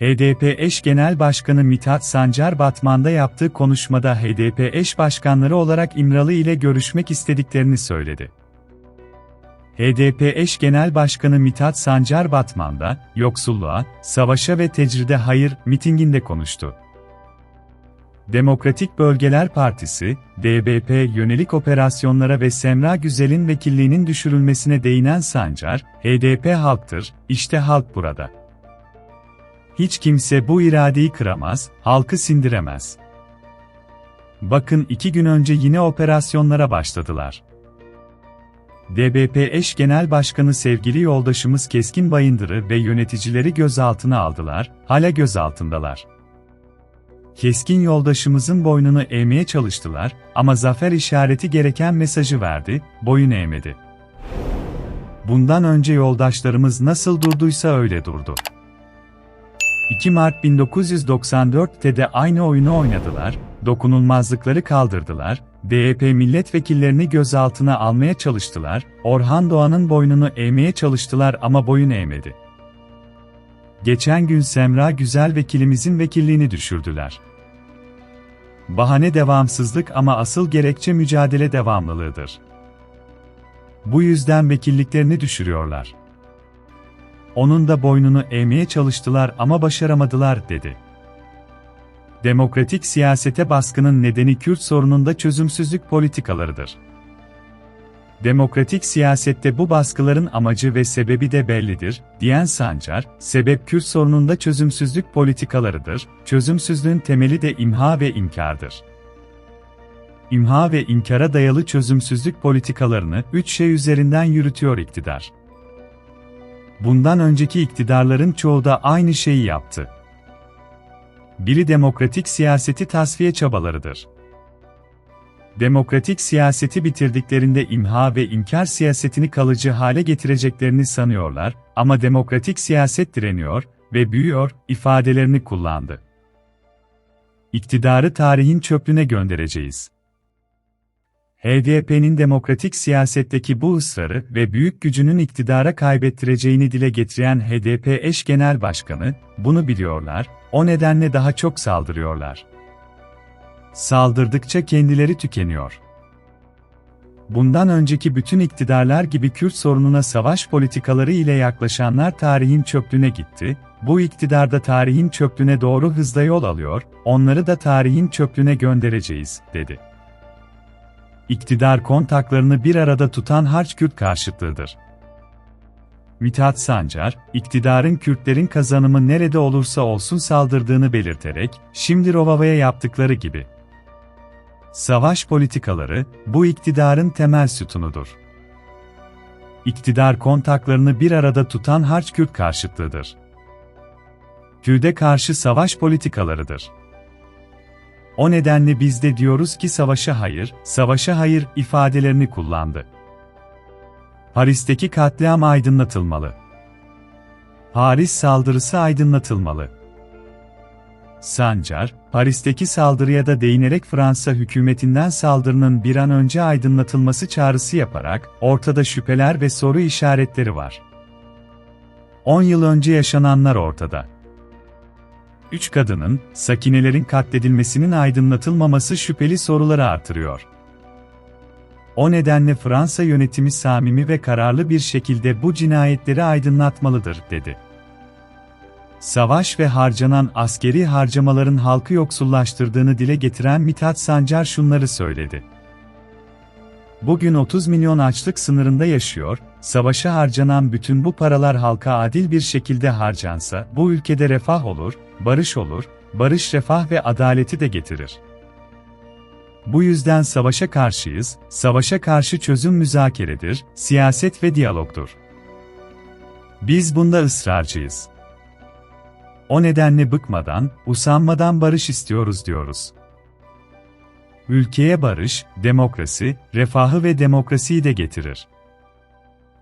HDP eş genel başkanı Mithat Sancar Batman'da yaptığı konuşmada HDP eş başkanları olarak İmralı ile görüşmek istediklerini söyledi. HDP eş genel başkanı Mithat Sancar Batman'da, yoksulluğa, savaşa ve tecride hayır mitinginde konuştu. Demokratik Bölgeler Partisi, DBP yönelik operasyonlara ve Semra Güzel'in vekilliğinin düşürülmesine değinen Sancar, HDP halktır, işte halk burada. Hiç kimse bu iradeyi kıramaz, halkı sindiremez. Bakın iki gün önce yine operasyonlara başladılar. DBP eş genel başkanı sevgili yoldaşımız Keskin Bayındır'ı ve yöneticileri gözaltına aldılar, hala gözaltındalar. Keskin yoldaşımızın boynunu eğmeye çalıştılar ama zafer işareti gereken mesajı verdi, boyun eğmedi. Bundan önce yoldaşlarımız nasıl durduysa öyle durdu. 2 Mart 1994'te de aynı oyunu oynadılar, dokunulmazlıkları kaldırdılar, DEP milletvekillerini gözaltına almaya çalıştılar, Orhan Doğan'ın boynunu eğmeye çalıştılar ama boyun eğmedi. Geçen gün Semra Güzel vekilimizin vekilliğini düşürdüler. Bahane devamsızlık ama asıl gerekçe mücadele devamlılığıdır. Bu yüzden vekilliklerini düşürüyorlar. Onun da boynunu eğmeye çalıştılar ama başaramadılar dedi. Demokratik siyasete baskının nedeni Kürt sorununda çözümsüzlük politikalarıdır. Demokratik siyasette bu baskıların amacı ve sebebi de bellidir, diyen Sancar, sebep Kürt sorununda çözümsüzlük politikalarıdır, çözümsüzlüğün temeli de imha ve inkardır. İmha ve inkara dayalı çözümsüzlük politikalarını üç şey üzerinden yürütüyor iktidar. Bundan önceki iktidarların çoğu da aynı şeyi yaptı. Biri demokratik siyaseti tasfiye çabalarıdır. Demokratik siyaseti bitirdiklerinde imha ve inkar siyasetini kalıcı hale getireceklerini sanıyorlar ama demokratik siyaset direniyor ve büyüyor ifadelerini kullandı. İktidarı tarihin çöplüğüne göndereceğiz. HDP'nin demokratik siyasetteki bu ısrarı ve büyük gücünün iktidara kaybettireceğini dile getiren HDP eş genel başkanı, bunu biliyorlar, o nedenle daha çok saldırıyorlar. Saldırdıkça kendileri tükeniyor. Bundan önceki bütün iktidarlar gibi Kürt sorununa savaş politikaları ile yaklaşanlar tarihin çöplüğüne gitti, bu iktidar da tarihin çöplüğüne doğru hızla yol alıyor, onları da tarihin çöplüğüne göndereceğiz, dedi. İktidar kontaklarını bir arada tutan harç Kürt karşıtlığıdır. Mithat Sancar, iktidarın Kürtlerin kazanımı nerede olursa olsun saldırdığını belirterek, şimdi Rovava'ya yaptıkları gibi. Savaş politikaları, bu iktidarın temel sütunudur. İktidar kontaklarını bir arada tutan harç Kürt karşıtlığıdır. Kürde karşı savaş politikalarıdır. O nedenle biz de diyoruz ki savaşa hayır, savaşa hayır ifadelerini kullandı. Paris'teki katliam aydınlatılmalı. Paris saldırısı aydınlatılmalı. Sancar, Paris'teki saldırıya da değinerek Fransa hükümetinden saldırının bir an önce aydınlatılması çağrısı yaparak, ortada şüpheler ve soru işaretleri var. 10 yıl önce yaşananlar ortada. Üç kadının, sakinelerin katledilmesinin aydınlatılmaması şüpheli soruları artırıyor. O nedenle Fransa yönetimi samimi ve kararlı bir şekilde bu cinayetleri aydınlatmalıdır, dedi. Savaş ve harcanan askeri harcamaların halkı yoksullaştırdığını dile getiren Mithat Sancar şunları söyledi. Bugün 30 milyon açlık sınırında yaşıyor, savaşa harcanan bütün bu paralar halka adil bir şekilde harcansa, bu ülkede refah olur, barış olur, barış refah ve adaleti de getirir. Bu yüzden savaşa karşıyız, savaşa karşı çözüm müzakeredir, siyaset ve diyalogdur. Biz bunda ısrarcıyız. O nedenle bıkmadan, usanmadan barış istiyoruz diyoruz. Ülkeye barış, demokrasi, refahı ve demokrasiyi de getirir.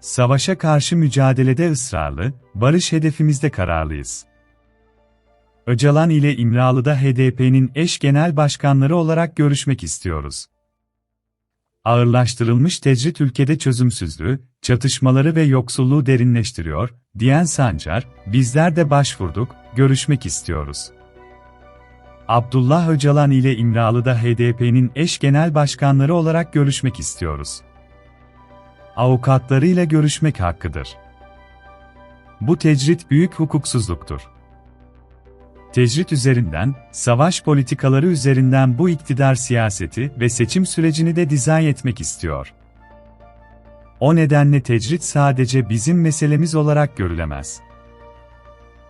Savaşa karşı mücadelede ısrarlı, barış hedefimizde kararlıyız. Öcalan ile İmralı'da HDP'nin eş genel başkanları olarak görüşmek istiyoruz. Ağırlaştırılmış tecrit ülkede çözümsüzlüğü, çatışmaları ve yoksulluğu derinleştiriyor, diyen Sancar, bizler de başvurduk, görüşmek istiyoruz. Abdullah Öcalan ile İmralı'da HDP'nin eş genel başkanları olarak görüşmek istiyoruz. Avukatlarıyla görüşmek hakkıdır. Bu tecrit büyük hukuksuzluktur. Tecrit üzerinden, savaş politikaları üzerinden bu iktidar siyaseti ve seçim sürecini de dizayn etmek istiyor. O nedenle tecrit sadece bizim meselemiz olarak görülemez.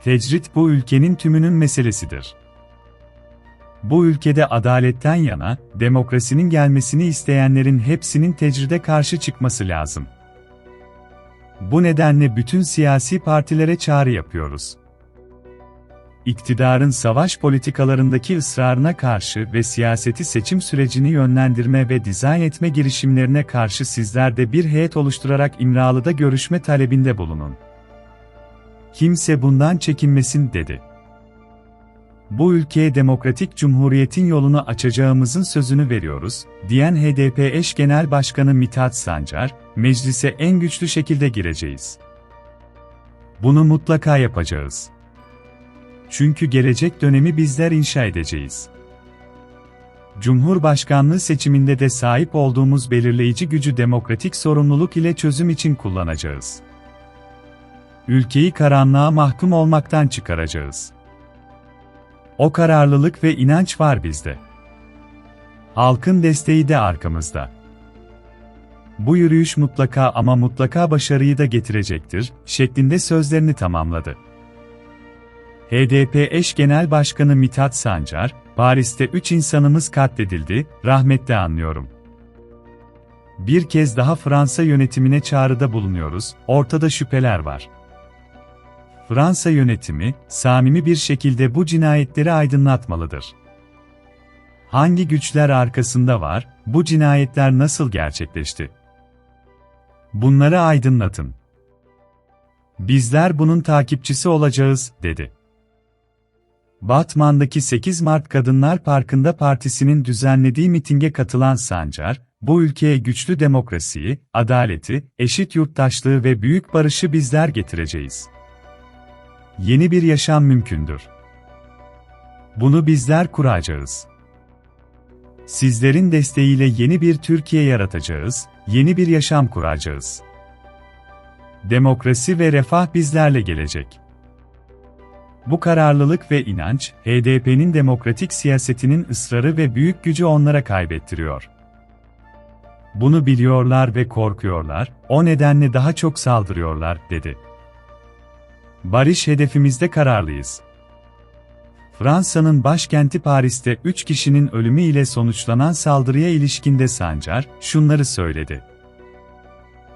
Tecrit bu ülkenin tümünün meselesidir. Bu ülkede adaletten yana, demokrasinin gelmesini isteyenlerin hepsinin tecride karşı çıkması lazım. Bu nedenle bütün siyasi partilere çağrı yapıyoruz. İktidarın savaş politikalarındaki ısrarına karşı ve siyaseti seçim sürecini yönlendirme ve dizayn etme girişimlerine karşı sizler de bir heyet oluşturarak İmralı'da görüşme talebinde bulunun. Kimse bundan çekinmesin dedi. Bu ülkeye demokratik cumhuriyetin yolunu açacağımızın sözünü veriyoruz, diyen HDP eş genel başkanı Mithat Sancar, meclise en güçlü şekilde gireceğiz. Bunu mutlaka yapacağız. Çünkü gelecek dönemi bizler inşa edeceğiz. Cumhurbaşkanlığı seçiminde de sahip olduğumuz belirleyici gücü demokratik sorumluluk ile çözüm için kullanacağız. Ülkeyi karanlığa mahkum olmaktan çıkaracağız. O kararlılık ve inanç var bizde. Halkın desteği de arkamızda. Bu yürüyüş mutlaka ama mutlaka başarıyı da getirecektir, şeklinde sözlerini tamamladı. HDP eş genel başkanı Mithat Sancar, Paris'te 3 insanımız katledildi, rahmetle anlıyorum. Bir kez daha Fransa yönetimine çağrıda bulunuyoruz, ortada şüpheler var. Fransa yönetimi, samimi bir şekilde bu cinayetleri aydınlatmalıdır. Hangi güçler arkasında var, bu cinayetler nasıl gerçekleşti? Bunları aydınlatın. Bizler bunun takipçisi olacağız, dedi. Batman'daki 8 Mart Kadınlar Parkı'nda partisinin düzenlediği mitinge katılan Sancar, bu ülkeye güçlü demokrasiyi, adaleti, eşit yurttaşlığı ve büyük barışı bizler getireceğiz. Yeni bir yaşam mümkündür. Bunu bizler kuracağız. Sizlerin desteğiyle yeni bir Türkiye yaratacağız, yeni bir yaşam kuracağız. Demokrasi ve refah bizlerle gelecek. Bu kararlılık ve inanç, HDP'nin demokratik siyasetinin ısrarı ve büyük gücü onlara kaybettiriyor. Bunu biliyorlar ve korkuyorlar, o nedenle daha çok saldırıyorlar, dedi. Barış hedefimizde kararlıyız. Fransa'nın başkenti Paris'te 3 kişinin ölümü ile sonuçlanan saldırıya ilişkinde Sancar, şunları söyledi.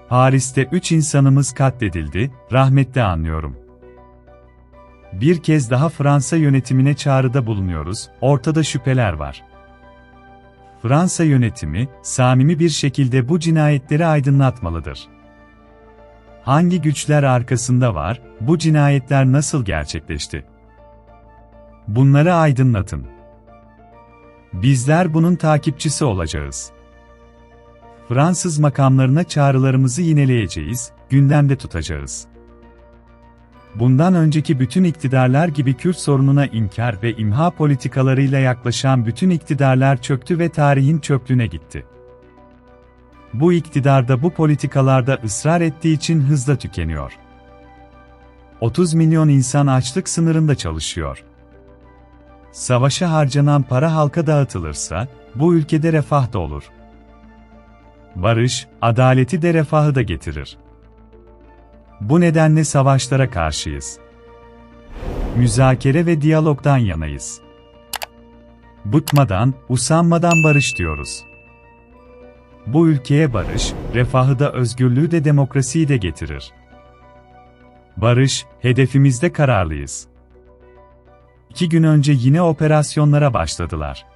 Paris'te 3 insanımız katledildi, rahmetle anlıyorum. Bir kez daha Fransa yönetimine çağrıda bulunuyoruz, ortada şüpheler var. Fransa yönetimi, samimi bir şekilde bu cinayetleri aydınlatmalıdır. Hangi güçler arkasında var, bu cinayetler nasıl gerçekleşti? Bunları aydınlatın. Bizler bunun takipçisi olacağız. Fransız makamlarına çağrılarımızı yineleyeceğiz, gündemde tutacağız. Bundan önceki bütün iktidarlar gibi Kürt sorununa inkar ve imha politikalarıyla yaklaşan bütün iktidarlar çöktü ve tarihin çöplüğüne gitti. Bu iktidarda bu politikalarda ısrar ettiği için hızla tükeniyor. 30 milyon insan açlık sınırında çalışıyor. Savaşa harcanan para halka dağıtılırsa, bu ülkede refah da olur. Barış, adaleti de refahı da getirir. Bu nedenle savaşlara karşıyız. Müzakere ve diyalogdan yanayız. Bıkmadan, usanmadan barış diyoruz. Bu ülkeye barış, refahı da özgürlüğü de demokrasiyi de getirir. Barış, hedefimizde kararlıyız. İki gün önce yine operasyonlara başladılar.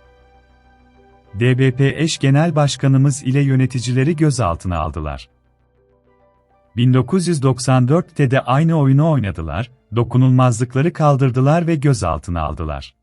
DBP eş genel başkanımız ile yöneticileri gözaltına aldılar. 1994'te de aynı oyunu oynadılar, dokunulmazlıkları kaldırdılar ve gözaltına aldılar.